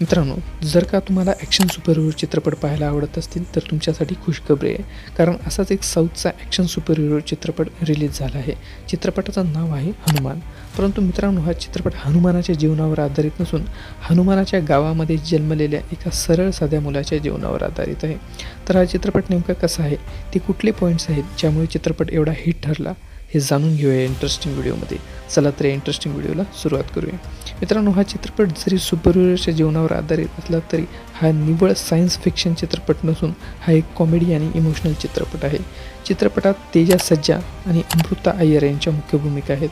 मित्रांनो जर का तुम्हाला ॲक्शन सुपरहिरो चित्रपट पाहायला आवडत असतील तर तुमच्यासाठी खुशखबरी आहे. कारण असाच एक साऊथचा ॲक्शन सुपरहिरो चित्रपट रिलीज झाला आहे. चित्रपटाचं नाव आहे हनुमान. परंतु मित्रांनो हा चित्रपट हनुमानाच्या जीवनावर आधारित नसून हनुमानाच्या गावामध्ये जन्मलेल्या एका सरळ साध्या मुलाच्या जीवनावर आधारित आहे. तर हा चित्रपट नेमका कसा आहे? ते कुठले पॉईंट्स आहेत ज्यामुळे चित्रपट एवढा हिट ठरला? हे जाणून घेऊया इंटरेस्टिंग व्हिडिओमध्ये चला तर या इंटरेस्टिंग व्हिडिओला सुरुवात करूया. मित्रांनो हा चित्रपट जरी सुपरहिरोच्या जीवनावर आधारित असला तरी हा निव्वळ सायन्स फिक्शन चित्रपट नसून हा एक कॉमेडी आणि इमोशनल चित्रपट आहे. चित्रपटात तेजा सज्जा आणि अमृता अय्यर यांच्या मुख्य भूमिका आहेत.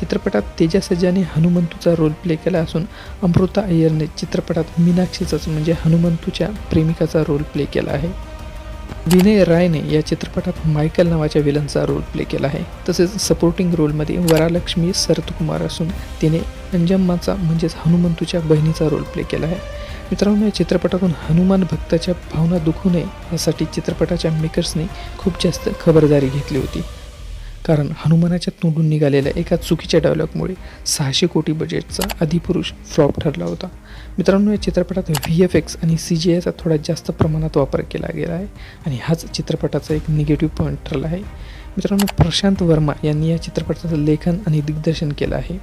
चित्रपटात तेजा सज्जाने हनुमंतूचा रोल प्ले केला असून अमृता अय्यरने चित्रपटात मीनाक्षीचाच म्हणजे हनुमंतूच्या प्रेमिकाचा रोल प्ले केला आहे. विनय रायने या चित्रपटात मायकल नावाच्या विलनचा रोल प्ले केला आहे. तसेच सपोर्टिंग रोलमध्ये वरालक्ष्मी सरतकुमार असून तिने अंजम्माचा म्हणजेच हनुमंतूच्या बहिणीचा रोल प्ले केला आहे. मित्रांनो या चित्रपटातून हनुमान भक्ताच्या भावना दुखू नये यासाठी चित्रपटाच्या मेकर्सने खूप जास्त खबरदारी घेतली होती. कारण हनुमानाच्या तोंडून निघालेल्या एका चुकीच्या डायलॉगमुळे सहाशे कोटी बजेटचा आदिपुरुष फ्लॉप ठरला होता. मित्रांनो या चित्रपटात व्ही एफ एक्स आणि सी जी आयचा थोडा जास्त प्रमाणात वापर केला गेला आहे आणि हाच चित्रपटाचा एक निगेटिव्ह पॉईंट ठरला आहे. मित्रांनो प्रशांत वर्मा यांनी या चित्रपटाचं लेखन आणि दिग्दर्शन केलं आहे.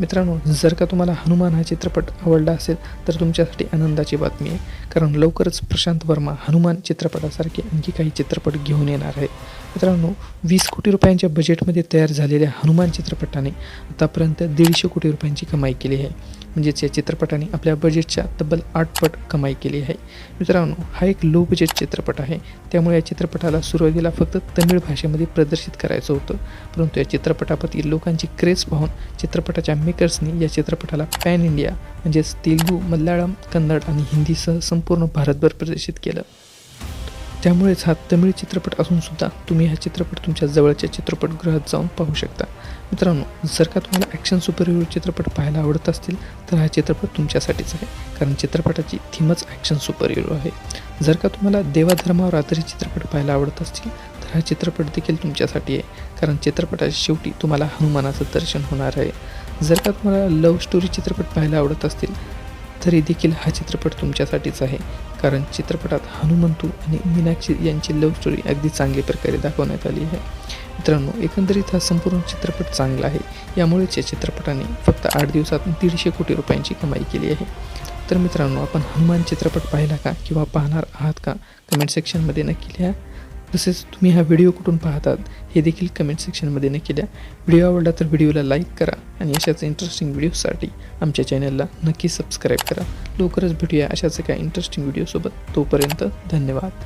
मित्रांनो जर का तुम्हाला हनुमान हा चित्रपट आवडला असेल तर तुमच्यासाठी आनंदाची बातमी आहे. कारण लवकरच प्रशांत वर्मा हनुमान चित्रपटासारखे आणखी काही चित्रपट घेऊन येणार आहे मित्रांनो वीस कोटी रुपयांच्या बजेटमध्ये तयार झालेल्या हनुमान चित्रपटाने आतापर्यंत दीडशे कोटी रुपयांची कमाई केली आहे. म्हणजेच या चित्रपटाने आपल्या बजेटच्या तब्बल आठपट कमाई केली आहे. मित्रांनो हा एक लो बजेट चित्रपट आहे. त्यामुळे या चित्रपटाला सुरुवातीला फक्त तमिळ भाषेमध्ये प्रदर्शित करायचं होतं. परंतु या चित्रपटाप्रती लोकांची क्रेज पाहून चित्रपटाच्या मेकर्सनी या चित्रपटाला पॅन इंडिया म्हणजेच तेलुगू मल्याळम कन्नड आणि हिंदीसह संपूर्ण भारतभर प्रदर्शित केलं. त्यामुळेच हा तमिळ चित्रपट असूनसुद्धा तुम्ही हा चित्रपट तुमच्या जवळच्या चित्रपटगृहात जाऊन पाहू शकता. मित्रांनो जर का तुम्हाला ॲक्शन सुपरहिरो चित्रपट पाहायला आवडत असतील तर हा चित्रपट तुमच्यासाठीच आहे कारण चित्रपटाची थीमच ॲक्शन सुपरहिरो आहे. जर का तुम्हाला देवाधर्मावर आधारित चित्रपट पाहायला आवडत असतील तर हा चित्रपट देखील तुमच्यासाठी आहे कारण चित्रपटाच्या शेवटी तुम्हाला हनुमानाचं दर्शन होणार आहे. जर का तुम्हाला लव्ह स्टोरी चित्रपट पाहायला आवडत असतील तरी देखील हा चित्रपट तुमच्यासाठीच आहे कारण चित्रपटात हनुमंतू आणि मीनाक्षी यांची लव्ह स्टोरी अगदी चांगल्या प्रकारे दाखवण्यात आली आहे. मित्रांनो एकंदरीत हा संपूर्ण चित्रपट चांगला आहे. यामुळेच या चित्रपटाने फक्त आठ दिवसात दीडशे कोटी रुपयांची कमाई केली आहे. तर मित्रांनो आपण हनुमान चित्रपट पाहिला का किंवा पाहणार आहात का? कमेंट सेक्शनमध्ये नक्की लिहा. तसेच तुम्ही हा व्हिडिओ कुठून पाहतात हे देखील कमेंट सेक्शनमध्ये नक्की द्या. व्हिडिओ आवडला तर व्हिडिओला लाईक करा आणि अशाच इंटरेस्टिंग व्हिडिओसाठी आमच्या चॅनलला नक्की सबस्क्राईब करा. लवकरच भेटूया अशाच एका इंटरेस्टिंग व्हिडिओसोबत तोपर्यंत धन्यवाद.